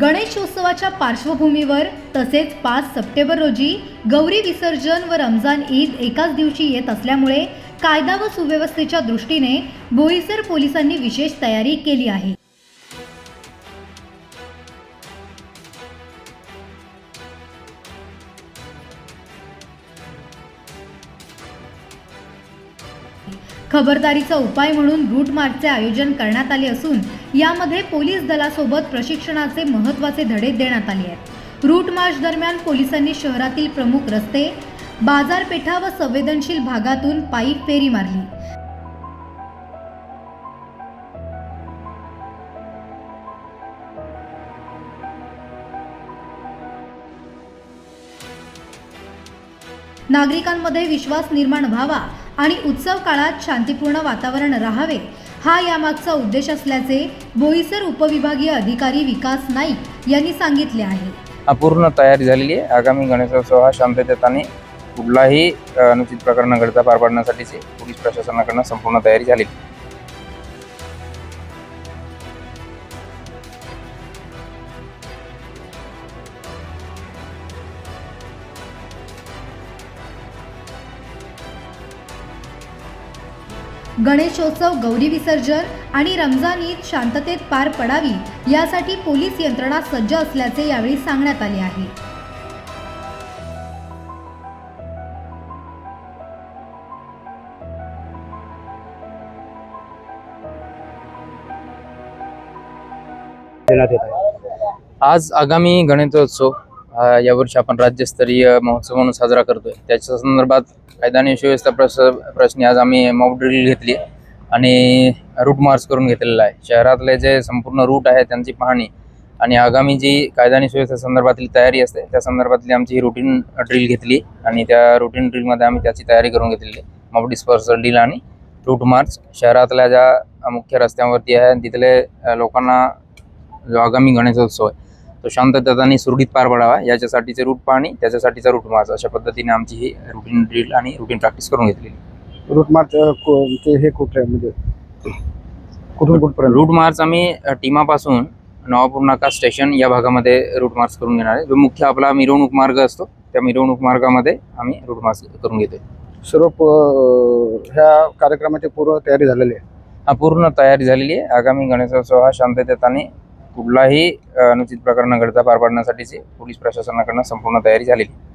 गणेशोत्सवाच्या पार्श्वभूमीवर तसेच पाच सप्टेंबर रोजी गौरी विसर्जन व रमजान ईद एकाच दिवशी येत असल्यामुळे कायदा व सुव्यवस्थेच्या दृष्टीने बोईसर पोलिसांनी विशेष तयारी केली आहे. खबरदारीचा उपाय म्हणून रूट मार्चचे आयोजन करण्यात आले असून यामध्ये पोलीस दलासोबत प्रशिक्षणाचे महत्त्वाचे धडे देण्यात आले आहेत. रूट मार्च दरम्यान पोलिसांनी शहरातील प्रमुख रस्ते बाजारपेठा व संवेदनशील भागातून पायी फेरी मारली. नागरिकांमध्ये विश्वास निर्माण व्हावा आणि उत्सव काळात शांतीपूर्ण वातावरण राहावे हा यामागचा उद्देश असल्याचे बोईसर उपविभागीय अधिकारी विकास नाईक यांनी सांगितले आहे. अपूर्ण तयारी झालेली आहे. आगामी गणेशोत्सव हा शांततेत आणि कुठलाही अनुचित प्रकरण घडता पार पाडण्यासाठीची पोलीस प्रशासनाकडनं संपूर्ण तयारी झालेली गणेशोत्सव गौरी विसर्जन आणि रमजान ईद शांततेत पार पडावी यासाठी पोलीस यंत्रणा सज्ज असल्याचे यावेळी सांगण्यात आले आहे आहे. आज आगामी गणेशोत्सव हा यावर्षी आपण राज्यस्तरीय महोत्सव म्हणून साजरा करतोय. त्याच्या संदर्भात कायदा आणि सुव्यवस्था प्रश प्रश्नी आज आम्ही मॉक ड्रिल घेतली आणि रूट मार्च करून घेतलेला आहे. शहरातले जे संपूर्ण रूट आहे त्यांची पाहणी आणि आगामी जी कायदा आणि सुव्यवस्था संदर्भातली तयारी असते त्या संदर्भातली आमची ही रुटीन ड्रिल घेतली आणि त्या रुटीन ड्रिलमध्ये आम्ही त्याची तयारी करून घेतलेली आहे. डिस्पर्सल ड्रिल आणि रूट मार्च शहरातल्या ज्या मुख्य रस्त्यांवरती आहे तिथले लोकांना जो आगामी गणेशोत्सव आहे तो शांततेत आणि सुरळीत पार पडावा याच्यासाठीचे रूट पाहणी त्याच्यासाठीचा रूट मार्च अशा पद्धतीने आमची ही रुटीन ड्रिल आणि रुटीन प्रॅक्टिस करून घेतलेली. रूट मार्च हे कुठले म्हणजे कुठून कुठपर्यंत? रूट मार्च आम्ही टीमापासून नवापूर नाका स्टेशन या भागामध्ये रूट मार्च करून घेणार आहे. जो मुख्य आपला मिरवणूक मार्ग असतो त्या मिरवणूक मार्गामध्ये आम्ही रूट मार्च करून घेतोय. सर्व ह्या कार्यक्रमाची पूर्व तयारी झालेली आहे? हा पूर्ण तयारी झालेली आहे. आगामी गणेशोत्सव हा शांततेत आणि कुठलाही अनुचित प्रकार न घडता पार पाडण्यासाठीची पोलीस प्रशासनाकडनं संपूर्ण तयारी झालेली आहे.